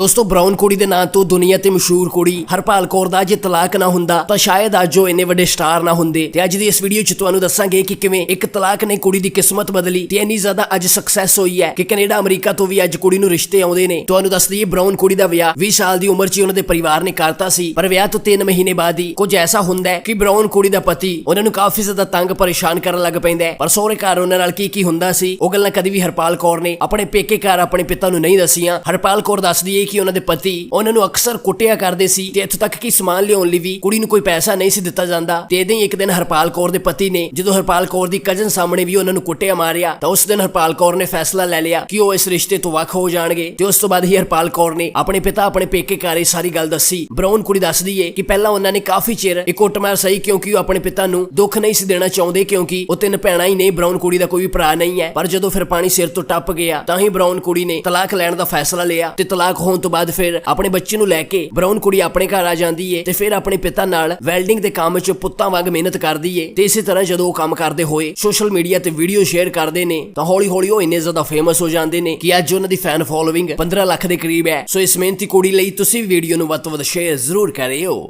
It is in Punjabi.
ਦੋਸਤੋ ਬ੍ਰਾਊਨ ਕੁੜੀ ਦੇ ਨਾਂ ਤੋਂ ਦੁਨੀਆ ਤੇ ਮਸ਼ਹੂਰ ਕੁੜੀ ਹਰਪਾਲ ਕੌਰ ਦਾ ਜੇ ਤਲਾਕ ਨਾ ਹੁੰਦਾ, ਤਾਂ ਸ਼ਾਇਦ ਅੱਜ ਉਹ ਇੰਨੇ ਵੱਡੇ ਸਟਾਰ ਨਾ ਹੁੰਦੇ। ਤੇ ਅੱਜ ਦੀ ਇਸ ਵੀਡੀਓ 'ਚ ਤੁਹਾਨੂੰ ਦੱਸਾਂਗੇ ਕਿ ਕਿਵੇਂ ਇੱਕ ਤਲਾਕ ਨੇ ਕੁੜੀ ਦੀ ਕਿਸਮਤ ਬਦਲੀ ਤੇ ਇੰਨੀ ਜ਼ਿਆਦਾ ਅੱਜ ਸਕਸੈਸ ਹੋਈ ਹੈ ਕਿ ਕੈਨੇਡਾ, ਅਮਰੀਕਾ ਤੋਂ ਵੀ ਅੱਜ ਕੁੜੀ ਨੂੰ ਰਿਸ਼ਤੇ ਆਉਂਦੇ ਨੇ। ਤੁਹਾਨੂੰ ਦੱਸ ਦਈਏ ਬ੍ਰਾਊਨ ਕੁੜੀ ਦਾ ਵਿਆਹ 20 ਸਾਲ ਦੀ ਉਮਰ 'ਚ ਹੀ ਉਹਨਾਂ ਦੇ ਪਰਿਵਾਰ ਨੇ ਕਰਤਾ ਸੀ, ਪਰ ਵਿਆਹ ਤੋਂ 3 ਮਹੀਨੇ ਬਾਅਦ ਹੀ ਕੁਝ ਐਸਾ ਹੁੰਦਾ ਹੈ ਕਿ ਬ੍ਰਾਊਨ ਕੁੜੀ ਦਾ ਪਤੀ ਉਹਨਾਂ ਨੂੰ ਕਾਫੀ ਜ਼ਿਆਦਾ ਤੰਗ ਪਰੇਸ਼ਾਨ ਕਰਨ ਲੱਗ ਪੈਂਦਾ ਹੈ। ਪਰ ਸਹੁਰੇ ਘਰ ਉਹਨਾਂ ਨਾਲ ਕੀ ਕੀ ਹੁੰਦਾ ਸੀ, ਉਹ ਗੱਲਾਂ ਕਦੀ ਵੀ ਹਰਪਾਲ ਕੌਰ ਨੇ ਆਪਣੇ ਪੇਕੇ ਘਰ ਆਪਣੇ ਪਿਤਾ ਨੂੰ ਨਹੀਂ ਦੱਸੀਆਂ। ਹਰਪਾਲ ਕੌਰ ਦੱਸਦੀ ਹੈ ਕਿ ਉਹਨਾਂ ਦੇ ਪਤੀ। ਉਹਨਾਂ ਨੂੰ ਅਕਸਰ ਕੁੱਟਿਆ ਕਰਦੇ ਸੀ ਤੇ ਇੱਥੋਂ ਤੱਕ ਕਿ ਸਮਾਨ ਲਿਆਉਣ ਲਈ ਵੀ ਕੁੜੀ ਨੂੰ ਕੋਈ ਪੈਸਾ ਨਹੀਂ ਸੀ ਦਿੱਤਾ ਜਾਂਦਾ। ਤੇ ਇਦਾਂ ਹੀ ਇੱਕ ਦਿਨ ਹਰਪਾਲ ਕੌਰ ਦੇ ਪਤੀ ਨੇ ਜਦੋਂ ਹਰਪਾਲ ਕੌਰ ਦੀ ਕਜ਼ਨ ਸਾਹਮਣੇ ਵੀ ਉਹਨਾਂ ਨੂੰ ਕੁੱਟਿਆ ਮਾਰਿਆ, ਤਾਂ ਉਸ ਦਿਨ ਹਰਪਾਲ ਕੌਰ ਨੇ ਫੈਸਲਾ ਲੈ ਲਿਆ ਕਿ ਉਹ ਇਸ ਰਿਸ਼ਤੇ ਤੋਂ ਵੱਖ ਹੋ ਜਾਣਗੇ। ਤੇ ਉਸ ਤੋਂ ਬਾਅਦ ਹੀ ਹਰਪਾਲ ਕੌਰ ਨੇ ਆਪਣੇ ਪਿਤਾ, ਆਪਣੇ ਪੇਕੇ ਘਰ ਇਹ ਸਾਰੀ ਗੱਲ ਦੱਸੀ। ਬ੍ਰਾਊਨ ਕੁੜੀ ਦੱਸਦੀ ਏ ਕਿ ਪਹਿਲਾਂ ਉਹਨਾਂ ਨੇ ਕਾਫੀ ਚਿਰ ਇਹ ਕੁੱਟਮਾਰ ਸਹੀ ਕਿਉਂਕਿ ਉਹ ਆਪਣੇ ਪਿਤਾ ਨੂੰ ਦੁੱਖ ਨਹੀਂ ਸੀ ਦੇਣਾ ਚਾਹੁੰਦੇ ਕਿਉਂਕਿ ਉਹ ਤਿੰਨ ਭੈਣਾਂ ਹੀ ਨੇ, ਬ੍ਰਾਊਨ ਕੁੜੀ ਦਾ ਕੋਈ ਵੀ ਭਰਾ ਨਹੀਂ ਹੈ। ਪਰ ਜਦੋਂ ਫਿਰ ਪਾਣੀ ਸਿਰ ਤੋਂ ਟੱਪ ਗਿਆ, ਤਾਂ ਹੀ ਬ੍ਰਾਊਨ ਕੁੜੀ ਨੇ ਤਲਾਕ ਲੈਣ ਦਾ ਫੈਸਲਾ ਲਿਆ ਤੇ ਤਲਾਕ ਹੋਣ ਤੋਂ ਬਾਅਦ ਫਿਰ ਆਪਣੇ ਬੱਚੇ ਨੂੰ ਲੈ ਕੇ ਬ੍ਰਾਊਨ ਕੁੜੀ ਆਪਣੇ ਘਰ ਆ ਜਾਂਦੀ ਏ ਤੇ ਫਿਰ ਆਪਣੇ ਪਿਤਾ ਨਾਲ ਵੈਲਡਿੰਗ ਦੇ ਕੰਮ 'ਚ ਪੁੱਤਾਂ ਵਾਂਗ ਮਿਹਨਤ ਕਰਦੀ ਏ ਤੇ ਇਸੇ ਤਰ੍ਹਾਂ ਜਦੋਂ ਉਹ ਕੰਮ ਕਰਦੇ ਹੋਏ ਸੋਸ਼ਲ ਮੀਡੀਆ ਤੇ ਵੀਡੀਓ ਸ਼ੇਅਰ ਕਰਦੇ ਨੇ ਤਾਂ ਹੌਲੀ ਹੌਲੀ ਉਹ ਇੰਨੇ ਜ਼ਿਆਦਾ ਫੇਮਸ ਹੋ ਜਾਂਦੇ ਨੇ ਕਿ ਅੱਜ ਉਹਨਾਂ ਦੀ ਫੈਨ ਫੋਲੋਇੰਗ 15 ਲੱਖ ਦੇ ਕਰੀਬ ਹੈ। ਸੋ ਇਸ ਮਿਹਨਤੀ ਕੁੜੀ ਲਈ ਤੁਸੀਂ ਵੀਡੀਓ ਨੂੰ ਵੱਧ ਤੋਂ ਵੱਧ ਸ਼ੇਅਰ ਜ਼ਰੂਰ ਕਰਿਓ।